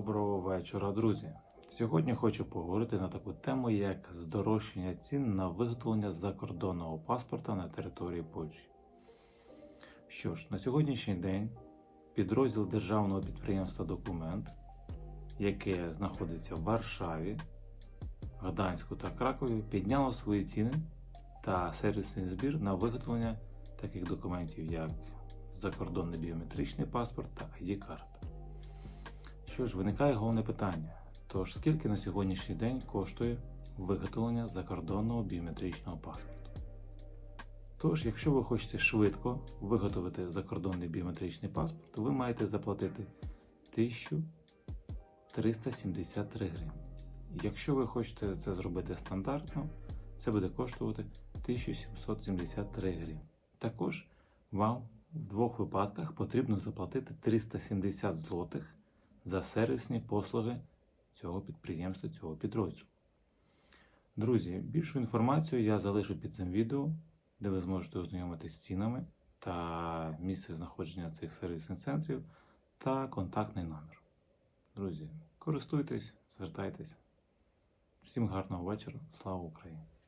Доброго вечора, друзі! Сьогодні хочу поговорити на таку тему, як здорожчання цін на виготовлення закордонного паспорта на території Польщі. Що ж, на сьогоднішній день підрозділ державного підприємства Документ, яке знаходиться в Варшаві, Гданську та Кракові, підняло свої ціни та сервісний збір на виготовлення таких документів, як закордонний біометричний паспорт та ID-карта. Що ж, виникає головне питання: тож скільки на сьогоднішній день коштує виготовлення закордонного біометричного паспорту? Тож, якщо ви хочете швидко виготовити закордонний біометричний паспорт, ви маєте заплатити 1373 гривні. Якщо ви хочете це зробити стандартно, це буде коштувати 1773 гривні. Також вам в двох випадках потрібно заплатити 370 злотих за сервісні послуги цього підприємства, цього підрозділу. Друзі, більшу інформацію я залишу під цим відео, де ви зможете ознайомитися з цінами та місце знаходження цих сервісних центрів та контактний номер. Друзі, користуйтесь, звертайтесь. Всім гарного вечора. Слава Україні!